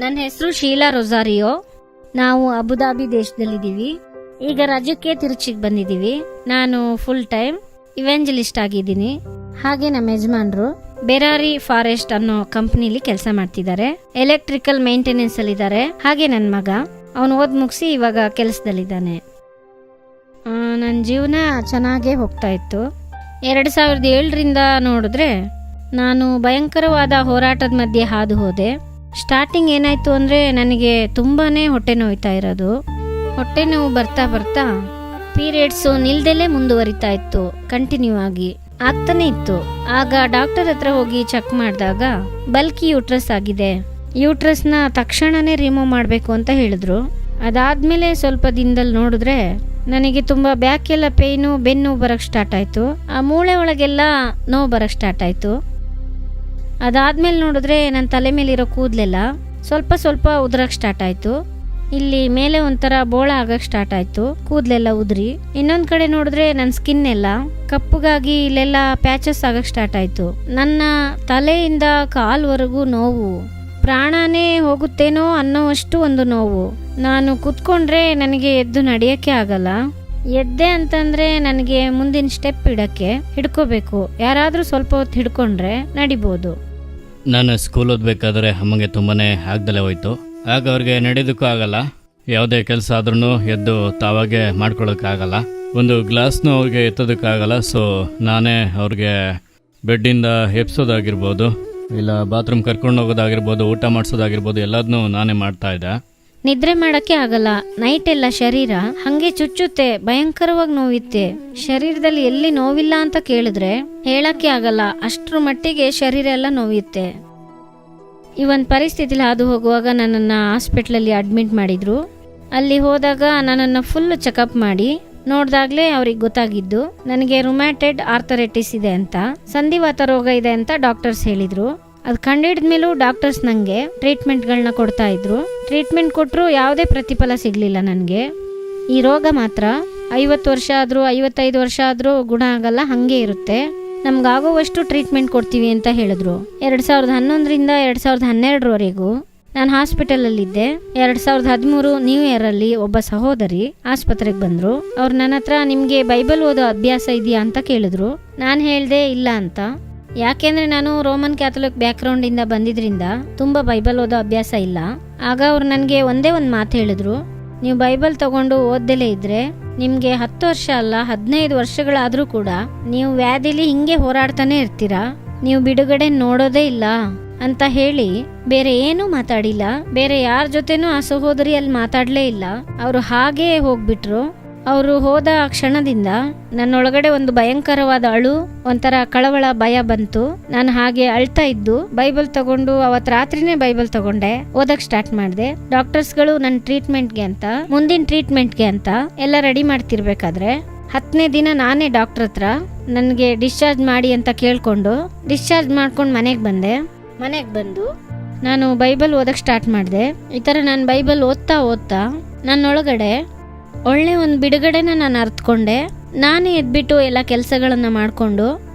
ನನ್ನ ಹೆಸರು ಶೀಲಾ ರೊಜಾರಿಯೋ ನಾವು ಅಬುದಾಬಿ ದೇಶದಲ್ಲಿದ್ದೀವಿ. ಈಗ ರಾಜ್ಯಕ್ಕೆ ತಿರುಚಿಗೆ ಬಂದಿದ್ದೀವಿ. ನಾನು ಫುಲ್ ಟೈಮ್ ಇವೆಂಜಲಿಸ್ಟ್ ಆಗಿದ್ದೀನಿ. ಹಾಗೆ ನಮ್ಮ ಯಜಮಾನ್ರು ಬೆರಾರಿ ಫಾರೆಸ್ಟ್ ಅನ್ನೋ ಕಂಪ್ನಿಲಿ ಕೆಲಸ ಮಾಡ್ತಿದ್ದಾರೆ. ಎಲೆಕ್ಟ್ರಿಕಲ್ ಮೇಂಟೆನೆನ್ಸ್ ಅಲ್ಲಿದ್ದಾರೆ ಹಾಗೆ ನನ್ನ ಮಗ. ಅವನು ಓದ್ ಮುಗಿಸಿ ಇವಾಗ ಕೆಲಸದಲ್ಲಿದ್ದಾನೆ. ನನ್ನ ಜೀವನ ಚೆನ್ನಾಗೇ ಹೋಗ್ತಾ ಇತ್ತು. ಎರಡು ಸಾವಿರದ ಏಳರಿಂದ ನೋಡಿದ್ರೆ ನಾನು ಭಯಂಕರವಾದ ಹೋರಾಟದ ಮಧ್ಯೆ ಹಾದು ಹೋದೆ. ಸ್ಟಾರ್ಟಿಂಗ್ ಏನಾಯ್ತು ಅಂದರೆ ನನಗೆ ತುಂಬಾನೇ ಹೊಟ್ಟೆ ನೋಯ್ತಾ ಇರೋದು. ಹೊಟ್ಟೆ ನೋವು ಬರ್ತಾ ಬರ್ತಾ ಪೀರಿಯಡ್ಸು ನಿಲ್ದೇಲೇ ಮುಂದುವರಿತಾ ಇತ್ತು ಕಂಟಿನ್ಯೂ ಆಗಿ ಆಗ್ತಾನೆ ಇತ್ತು. ಆಗ ಡಾಕ್ಟರ್ ಹತ್ರ ಹೋಗಿ ಚೆಕ್ ಮಾಡಿದಾಗ ಬಲ್ಕಿ ಯೂಟ್ರಸ್ ಆಗಿದೆ. ಯೂಟ್ರಸ್ನ ತಕ್ಷಣನೇ ರಿಮೂವ್ ಮಾಡಬೇಕು ಅಂತ ಹೇಳಿದ್ರು. ಅದಾದ್ಮೇಲೆ ಸ್ವಲ್ಪ ದಿನದಲ್ಲಿ ನೋಡಿದ್ರೆ ನನಗೆ ತುಂಬಾ ಬ್ಯಾಕ್ ಎಲ್ಲ ಪೇಯ್ನು ಬೆನ್ನು ಬರಕ್ ಸ್ಟಾರ್ಟ್ ಆಯ್ತು. ಆ ಮೂಳೆ ಒಳಗೆಲ್ಲ ನೋವು ಬರಕ್ ಸ್ಟಾರ್ಟ್ ಆಯ್ತು. ಅದಾದ್ಮೇಲೆ ನೋಡಿದ್ರೆ ನನ್ನ ತಲೆ ಮೇಲಿರೋ ಕೂದಲೆಲ್ಲ ಸ್ವಲ್ಪ ಸ್ವಲ್ಪ ಉದ್ರಕ್ ಸ್ಟಾರ್ಟ್ ಆಯ್ತು. ಇಲ್ಲಿ ಮೇಲೆ ಒಂಥರ ಬೋಳ ಆಗಕ್ ಸ್ಟಾರ್ಟ್ ಆಯ್ತು. ಕೂದಲೆಲ್ಲ ಉದ್ರಿ. ಇನ್ನೊಂದು ಕಡೆ ನೋಡಿದ್ರೆ ನನ್ನ ಸ್ಕಿನ್ ಎಲ್ಲ ಕಪ್ಪಗಾಗಿ ಇಲ್ಲೆಲ್ಲ ಪ್ಯಾಚಸ್ ಆಗಕ್ ಸ್ಟಾರ್ಟ್ ಆಯ್ತು. ನನ್ನ ತಲೆಯಿಂದ ಕಾಲ್ವರೆಗೂ ನೋವು. ಪ್ರಾಣನೇ ಹೋಗುತ್ತೇನೋ ಅನ್ನೋವಷ್ಟು ಒಂದು ನೋವು. ನಾನು ಕುತ್ಕೊಂಡ್ರೆ ನನಗೆ ಎದ್ದು ನಡೆಯೋಕ್ಕೆ ಆಗಲ್ಲ. ಎದ್ದೆ ಅಂತಂದ್ರೆ ನನಗೆ ಮುಂದಿನ ಸ್ಟೆಪ್ ಇಡಕ್ಕೆ ಹಿಡ್ಕೋಬೇಕು. ಯಾರಾದ್ರೂ ಸ್ವಲ್ಪ ಹೊತ್ತು ಹಿಡ್ಕೊಂಡ್ರೆ ನಡಿಬೋದು. ನಾನು ಸ್ಕೂಲ್ ಓದಬೇಕಾದ್ರೆ ಅಮ್ಮಗೆ ತುಂಬಾ ಆಗ್ದಲೇ ಹೋಯ್ತು. ಆಗ ಅವ್ರಿಗೆ ನಡೆಯೋದಕ್ಕೂ ಆಗಲ್ಲ. ಯಾವುದೇ ಕೆಲಸ ಆದ್ರೂ ಎದ್ದು ತಾವಾಗೆ ಮಾಡ್ಕೊಳ್ಳೋಕ್ಕಾಗಲ್ಲ. ಒಂದು ಗ್ಲಾಸ್ನೂ ಅವ್ರಿಗೆ ಎತ್ತೋದಕ್ಕಾಗಲ್ಲ ಸೊ ನಾನೇ ಅವ್ರಿಗೆ ಬೆಡ್ಡಿಂದ ಎಪ್ಸೋದಾಗಿರ್ಬೋದು ಇಲ್ಲ ಬಾತ್ರೂಮ್ ಕರ್ಕೊಂಡು ಹೋಗೋದಾಗಿರ್ಬೋದು ಊಟ ಮಾಡಿಸೋದಾಗಿರ್ಬೋದು ಎಲ್ಲದನ್ನೂ ನಾನೇ ಮಾಡ್ತಾ ಇದ್ದೆ. ನಿದ್ರೆ ಮಾಡಕ್ಕೆ ಆಗಲ್ಲ. ನೈಟ್ ಎಲ್ಲ ಶರೀರ ಹಂಗೆ ಚುಚ್ಚುತ್ತೆ, ಭಯಂಕರವಾಗಿ ನೋವಿತ್ತೆ. ಶರೀರದಲ್ಲಿ ಎಲ್ಲಿ ನೋವಿಲ್ಲ ಅಂತ ಕೇಳಿದ್ರೆ ಹೇಳಕ್ಕೆ ಆಗಲ್ಲ. ಅಷ್ಟ್ರ ಮಟ್ಟಿಗೆ ಶರೀರ ಎಲ್ಲ ನೋವಿತ್ತೆ. ಈ ಒಂದು ಪರಿಸ್ಥಿತಿಲಿ ಹಾದು ಹೋಗುವಾಗ ನನ್ನನ್ನು ಹಾಸ್ಪಿಟ್ಲಲ್ಲಿ ಅಡ್ಮಿಟ್ ಮಾಡಿದ್ರು. ಅಲ್ಲಿ ಹೋದಾಗ ನನ್ನನ್ನು ಫುಲ್ ಚೆಕಪ್ ಮಾಡಿ ನೋಡಿದಾಗಲೇ ಅವ್ರಿಗೆ ಗೊತ್ತಾಗಿದ್ದು, ನನಗೆ ರುಮ್ಯಾಟೆಡ್ ಆರ್ಥರೈಟಿಸ್ ಇದೆ ಅಂತ, ಸಂಧಿವಾತ ರೋಗ ಇದೆ ಅಂತ ಡಾಕ್ಟರ್ಸ್ ಹೇಳಿದ್ರು. ಅದು ಕಂಡಿಡಿದ್ಮೇಲೂ ಡಾಕ್ಟರ್ಸ್ ನನಗೆ ಟ್ರೀಟ್ಮೆಂಟ್ಗಳನ್ನ ಕೊಡ್ತಾ ಇದ್ರು. ಟ್ರೀಟ್ಮೆಂಟ್ ಕೊಟ್ಟರು ಯಾವುದೇ ಪ್ರತಿಫಲ ಸಿಗಲಿಲ್ಲ ನನಗೆ. ಈ ರೋಗ ಮಾತ್ರ ಐವತ್ತು ವರ್ಷ ಆದರೂ, ಐವತ್ತೈದು ವರ್ಷ ಆದರೂ ಗುಣ ಆಗಲ್ಲ, ಹಾಗೆ ಇರುತ್ತೆ. ನಮ್ಗಾಗೋವಷ್ಟು ಟ್ರೀಟ್ಮೆಂಟ್ ಕೊಡ್ತೀವಿ ಅಂತ ಹೇಳಿದ್ರು. ಎರಡು ಸಾವಿರದ ಹನ್ನೊಂದರಿಂದ ಎರಡು ಸಾವಿರದ ಹನ್ನೆರಡರವರೆಗೂ ನಾನು ಹಾಸ್ಪಿಟಲಲ್ಲಿದ್ದೆ. ಎರಡು ಸಾವಿರದ ಹದಿಮೂರು ನ್ಯೂ ಇಯರಲ್ಲಿ ಒಬ್ಬ ಸಹೋದರಿ ಆಸ್ಪತ್ರೆಗೆ ಬಂದರು. ಅವ್ರು ನನ್ನ ಹತ್ರ, ನಿಮಗೆ ಬೈಬಲ್ ಓದೋ ಅಭ್ಯಾಸ ಇದೆಯಾ? ಅಂತ ಕೇಳಿದ್ರು. ನಾನು ಹೇಳ್ದೆ, ಇಲ್ಲ ಅಂತ. ಯಾಕೆಂದ್ರೆ ನಾನು ರೋಮನ್ ಕ್ಯಾಥಲಿಕ್ ಬ್ಯಾಕ್ಗ್ರೌಂಡಿಂದ ಬಂದಿದ್ರಿಂದ ತುಂಬ ಬೈಬಲ್ ಓದೋ ಅಭ್ಯಾಸ ಇಲ್ಲ. ಆಗ ಅವ್ರು ನನಗೆ ಒಂದೇ ಒಂದು ಮಾತು ಹೇಳಿದ್ರು, ನೀವು ಬೈಬಲ್ ತಗೊಂಡು ಓದ್ದಲೇ ಇದ್ರೆ ನಿಮಗೆ ಹತ್ತು ವರ್ಷ ಅಲ್ಲ, ಹದಿನೈದು ವರ್ಷಗಳಾದರೂ ಕೂಡ ನೀವು ವ್ಯಾಧಿಲಿ ಹಿಂಗೆ ಹೋರಾಡ್ತಾನೆ ಇರ್ತೀರಾ? ನೀವು ಬಿಡುಗಡೆ ನೋಡೋದೇ ಇಲ್ಲ ಅಂತ ಹೇಳಿ ಬೇರೆ ಏನೂ ಮಾತಾಡಿಲ್ಲ. ಬೇರೆ ಯಾರ ಜೊತೆನೂ ಆ ಸಹೋದರಿ ಅಲ್ಲಿ ಮಾತಾಡಲೇ ಇಲ್ಲ. ಅವರು ಹಾಗೇ ಹೋಗ್ಬಿಟ್ರು. ಅವರು ಹೋದ ಕ್ಷಣದಿಂದ ನನ್ನೊಳಗಡೆ ಒಂದು ಭಯಂಕರವಾದ ಅಳು, ಒಂಥರ ಕಳವಳ ಭಯ ಬಂತು. ನಾನು ಹಾಗೆ ಅಳ್ತಾ ಇದ್ದು ಬೈಬಲ್ ತಗೊಂಡು ಅವತ್ ರಾತ್ರಿನೇ ಬೈಬಲ್ ತಗೊಂಡೆ. ಓದಕ್ ಸ್ಟಾರ್ಟ್ ಮಾಡಿದೆ. ಡಾಕ್ಟರ್ಸ್ಗಳು ನನ್ನ ಟ್ರೀಟ್ಮೆಂಟ್ಗೆ ಅಂತ, ಮುಂದಿನ ಟ್ರೀಟ್ಮೆಂಟ್ಗೆ ಅಂತ ಎಲ್ಲ ರೆಡಿ ಮಾಡ್ತಿರ್ಬೇಕಾದ್ರೆ ಹತ್ತನೇ ದಿನ ನಾನೇ ಡಾಕ್ಟರ್ ಹತ್ರ ನನಗೆ ಡಿಸ್ಚಾರ್ಜ್ ಮಾಡಿ ಅಂತ ಕೇಳ್ಕೊಂಡು ಡಿಸ್ಚಾರ್ಜ್ ಮಾಡ್ಕೊಂಡು ಮನೆಗೆ ಬಂದೆ. ಮನೆಗೆ ಬಂದು ನಾನು ಬೈಬಲ್ ಓದಕ್ಕೆ ಸ್ಟಾರ್ಟ್ ಮಾಡಿದೆ. ಈ ಥರ ನಾನು ಬೈಬಲ್ ಓದ್ತಾ ಓದ್ತಾ ನನ್ನೊಳಗಡೆ ಒಳ್ಳೆ ಒಂದು ಬಿಡುಗಡೆನ ನಾನು ಅರ್ತ್ಕೊಂಡೆ. ನಾನೇ ಎದ್ಬಿಟ್ಟು ಎಲ್ಲ ಕೆಲಸಗಳನ್ನು ಮಾಡಿಕೊಂಡು,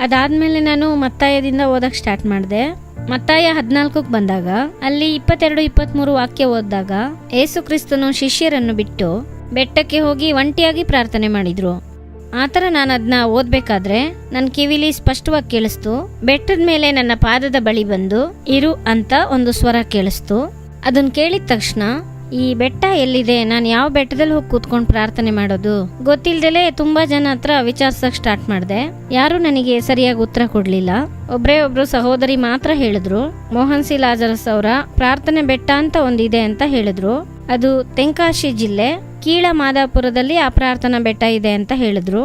ಅದಾದಮೇಲೆ ನಾನು ಮತ್ತಾಯದಿಂದ ಓದಕ್ಕೆ ಸ್ಟಾರ್ಟ್ ಮಾಡಿದೆ. ಮತ್ತಾಯ ಹದಿನಾಲ್ಕಕ್ಕೆ ಬಂದಾಗ, ಅಲ್ಲಿ ಇಪ್ಪತ್ತೆರಡು ಇಪ್ಪತ್ತ್ಮೂರು ವಾಕ್ಯ ಓದಿದಾಗ ಏಸು ಕ್ರಿಸ್ತನು ಶಿಷ್ಯರನ್ನು ಬಿಟ್ಟು ಬೆಟ್ಟಕ್ಕೆ ಹೋಗಿ ಒಂಟಿಯಾಗಿ ಪ್ರಾರ್ಥನೆ ಮಾಡಿದ್ರು. ಆ ಥರ ನಾನು ಅದನ್ನ ಓದಬೇಕಾದ್ರೆ ನನ್ನ ಕಿವಿಲಿ ಸ್ಪಷ್ಟವಾಗಿ ಕೇಳಿಸ್ತು. ಬೆಟ್ಟದ ಮೇಲೆ ನನ್ನ ಪಾದದ ಬಳಿ ಬಂದು, ಇರು ಅಂತ ಒಂದು ಸ್ವರ ಕೇಳಿಸ್ತು. ಅದನ್ನು ಕೇಳಿದ ತಕ್ಷಣ ಈ ಬೆಟ್ಟ ಎಲ್ಲಿದೆ? ನಾನು ಯಾವ ಬೆಟ್ಟದಲ್ಲಿ ಹೋಗಿ ಕೂತ್ಕೊಂಡು ಪ್ರಾರ್ಥನೆ ಮಾಡೋದು? ಗೊತ್ತಿಲ್ದಲೆ ತುಂಬಾ ಜನ ಹತ್ರ ವಿಚಾರಿಸಕ್ ಸ್ಟಾರ್ಟ್ ಮಾಡಿದೆ. ಯಾರು ನನಗೆ ಸರಿಯಾಗಿ ಉತ್ತರ ಕೊಡ್ಲಿಲ್ಲ. ಒಬ್ರೇ ಒಬ್ರು ಸಹೋದರಿ ಮಾತ್ರ ಹೇಳಿದ್ರು. ಮೋಹನ್ ಸಿ ಲಾಜರಸ್ ಅವರ ಪ್ರಾರ್ಥನೆ ಬೆಟ್ಟ ಅಂತ ಒಂದಿದೆ ಅಂತ ಹೇಳಿದ್ರು. ಅದು ತೆಂಕಾಶಿ ಜಿಲ್ಲೆ, ಕೀಳ ಮಾದಾಪುರದಲ್ಲಿ ಆ ಪ್ರಾರ್ಥನಾ ಬೆಟ್ಟ ಇದೆ ಅಂತ ಹೇಳಿದ್ರು.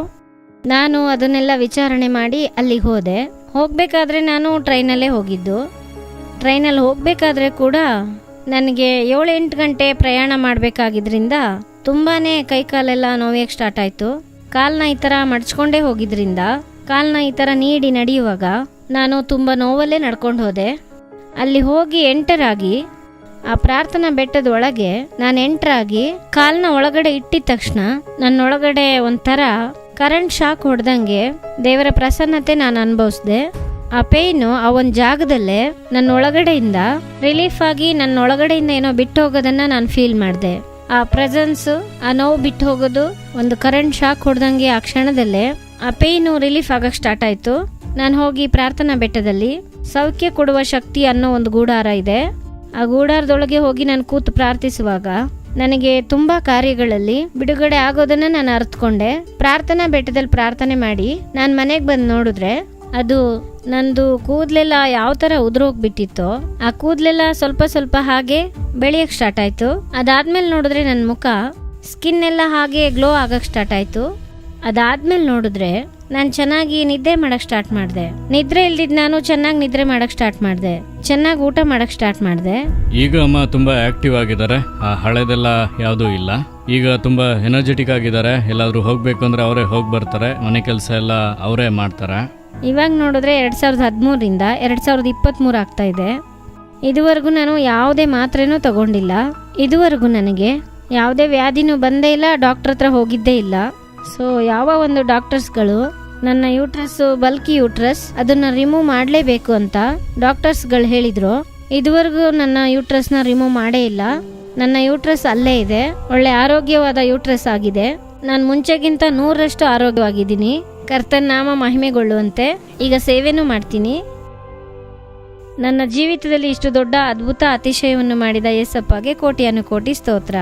ನಾನು ಅದನ್ನೆಲ್ಲ ವಿಚಾರಣೆ ಮಾಡಿ ಅಲ್ಲಿಗೆ ಹೋದೆ. ಹೋಗಬೇಕಾದ್ರೆ ನಾನು ಟ್ರೈನಲ್ಲೇ ಹೋಗಿದ್ದು. ಟ್ರೈನಲ್ಲಿ ಹೋಗಬೇಕಾದ್ರೆ ಕೂಡ ನನಗೆ ಏಳು ಎಂಟು ಗಂಟೆ ಪ್ರಯಾಣ ಮಾಡಬೇಕಾಗಿದ್ದರಿಂದ ತುಂಬಾ ಕೈಕಾಲೆಲ್ಲ ನೋವಿಯಕ್ಕೆ ಸ್ಟಾರ್ಟ್ ಆಯಿತು. ಕಾಲನ್ನ ಈ ಥರ ಮಡ್ಚ್ಕೊಂಡೇ ಹೋಗಿದ್ರಿಂದ ಕಾಲನ್ನ ಈ ಥರ ನೀಡಿ ನಡೆಯುವಾಗ ನಾನು ತುಂಬ ನೋವಲ್ಲೇ ನಡ್ಕೊಂಡು ಹೋದೆ. ಅಲ್ಲಿ ಹೋಗಿ ಎಂಟರಾಗಿ ಆ ಪ್ರಾರ್ಥನಾ ಬೆಟ್ಟದ ಒಳಗೆ ನಾನು ಎಂಟರಾಗಿ ಕಾಲನ್ನ ಕಾಲ್ನ ಒಳಗಡೆ ಇಟ್ಟಿದ ತಕ್ಷಣ ನನ್ನೊಳಗಡೆ ಒಂಥರ ಕರೆಂಟ್ ಶಾಕ್ ಹೊಡೆದಂಗೆ ದೇವರ ಪ್ರಸನ್ನತೆ ನಾನು ಅನುಭವಿಸ್ದೆ. ಆ ಪೇಯ್ನು ಆ ಒಂದು ಜಾಗದಲ್ಲೇ ನನ್ನ ಒಳಗಡೆಯಿಂದ ರಿಲೀಫ್ ಆಗಿ ನನ್ನ ಒಳಗಡೆಯಿಂದ ಏನೋ ಬಿಟ್ಟು ಹೋಗೋದನ್ನ ನಾನು ಫೀಲ್ ಮಾಡಿದೆ. ಆ ಪ್ರೆಸೆನ್ಸ್, ಆ ನೋವು ಬಿಟ್ಟು ಹೋಗೋದು ಒಂದು ಕರೆಂಟ್ ಶಾಕ್ ಹೊಡೆದಂಗೆ ಆ ಕ್ಷಣದಲ್ಲೇ ಆ ಪೇಯ್ನು ರಿಲೀಫ್ ಆಗಕ್ ಸ್ಟಾರ್ಟ್ ಆಯ್ತು. ನಾನು ಹೋಗಿ ಪ್ರಾರ್ಥನಾ ಬೆಟ್ಟದಲ್ಲಿ ಸೌಖ್ಯ ಕೊಡುವ ಶಕ್ತಿ ಅನ್ನೋ ಒಂದು ಗೂಡಾರ ಇದೆ. ಆ ಗೂಡಾರದೊಳಗೆ ಹೋಗಿ ನಾನು ಕೂತು ಪ್ರಾರ್ಥಿಸುವಾಗ ನನಗೆ ತುಂಬಾ ಕಾರ್ಯಗಳಲ್ಲಿ ಬಿಡುಗಡೆ ಆಗೋದನ್ನ ನಾನು ಅರ್ಥಕೊಂಡೆ ಪ್ರಾರ್ಥನಾ ಬೆಟ್ಟದಲ್ಲಿ ಪ್ರಾರ್ಥನೆ ಮಾಡಿ ನಾನು ಮನೆಗೆ ಬಂದು ನೋಡಿದ್ರೆ ಅದು ನಂದು ಕೂದಲೆಲ್ಲ ಯಾವ ಥರ ಉದುರೋಗ್ಬಿಟ್ಟಿತ್ತೋ ಆ ಕೂದಲೆಲ್ಲ ಸ್ವಲ್ಪ ಸ್ವಲ್ಪ ಹಾಗೆ ಬೆಳೆಯಕ್ಕೆ ಸ್ಟಾರ್ಟ್ ಆಯ್ತು. ಅದಾದ್ಮೇಲೆ ನೋಡಿದ್ರೆ ನನ್ನ ಮುಖ ಸ್ಕಿನ್ ಎಲ್ಲ ಹಾಗೆ ಗ್ಲೋ ಆಗಕ್ಕೆ ಸ್ಟಾರ್ಟ್ ಆಯ್ತು. ಅದಾದ್ಮೇಲೆ ನೋಡಿದ್ರೆ ನಾನು ಚೆನ್ನಾಗಿ ನಿದ್ದೆ ಮಾಡಕ್ ಸ್ಟಾರ್ಟ್ ಮಾಡಿದೆ. ನಿದ್ರೆ ಇಲ್ದಿದ್ ನಾನು ಚೆನ್ನಾಗಿ ನಿದ್ರೆ ಮಾಡಕ್ ಸ್ಟಾರ್ಟ್ ಮಾಡಿದೆ. ಚೆನ್ನಾಗಿ ಊಟ ಮಾಡಕ್ ಸ್ಟಾರ್ಟ್ ಮಾಡಿದೆ. ಈಗ ಅಮ್ಮ ತುಂಬ ಆಕ್ಟಿವ್ ಆಗಿದ್ದಾರೆ. ಆ ಹಳೆದೆಲ್ಲ ಯಾವುದೂ ಇಲ್ಲ. ಈಗ ತುಂಬ ಎನರ್ಜೆಟಿಕ್ ಆಗಿದ್ದಾರೆ. ಎಲ್ಲಾದರೂ ಹೋಗಬೇಕು ಅಂದರೆ ಅವರೇ ಹೋಗಿ ಬರ್ತಾರೆ. ಮನೆ ಕೆಲಸ ಎಲ್ಲ ಅವರೇ ಮಾಡ್ತಾರೆ. ಇವಾಗ ನೋಡಿದ್ರೆ ಎರಡು ಸಾವಿರದ ಹದಿಮೂರರಿಂದ ಎರಡು ಸಾವಿರದ ಇಪ್ಪತ್ತ್ಮೂರು ಆಗ್ತಾಯಿದೆ ಇದೆ. ಇದುವರೆಗೂ ನಾನು ಯಾವುದೇ ಮಾತ್ರೆನೂ ತಗೊಂಡಿಲ್ಲ. ಇದುವರೆಗೂ ನನಗೆ ಯಾವುದೇ ವ್ಯಾಧಿನೂ ಬಂದೇ ಇಲ್ಲ, ಡಾಕ್ಟ್ರ್ ಹತ್ರ ಹೋಗಿದ್ದೇ ಇಲ್ಲ. ಸೊ ಯಾವ ಒಂದು ಡಾಕ್ಟರ್ಸ್ಗಳು ನನ್ನ ಯೂಟ್ರಸ್ ಬಲ್ಕಿ ಯೂಟ್ರಸ್ ಅದನ್ನು ರಿಮೂವ್ ಮಾಡಲೇಬೇಕು ಅಂತ ಡಾಕ್ಟರ್ಸ್ಗಳು ಹೇಳಿದರು. ಇದುವರೆಗೂ ನನ್ನ ಯೂಟ್ರಸ್ನ ರಿಮೂವ್ ಮಾಡೇ ಇಲ್ಲ. ನನ್ನ ಯೂಟ್ರಸ್ ಅಲ್ಲೇ ಇದೆ. ಒಳ್ಳೆ ಆರೋಗ್ಯವಾದ ಯೂಟ್ರಸ್ ಆಗಿದೆ. ನಾನು ಮುಂಚೆಗಿಂತ ನೂರರಷ್ಟು ಆರೋಗ್ಯವಾಗಿದ್ದೀನಿ. ಕರ್ತನ ನಾಮ ಮಹಿಮೆಗೊಳ್ಳುವಂತೆ ಈಗ ಸೇವೆನೂ ಮಾಡ್ತೀನಿ. ನನ್ನ ಜೀವಿತದಲ್ಲಿ ಇಷ್ಟು ದೊಡ್ಡ ಅದ್ಭುತ ಅತಿಶಯವನ್ನು ಮಾಡಿದ ಯೇಸಪ್ಪಗೆ ಕೋಟಿಯನ್ನು ಕೋಟಿ ಸ್ತೋತ್ರ.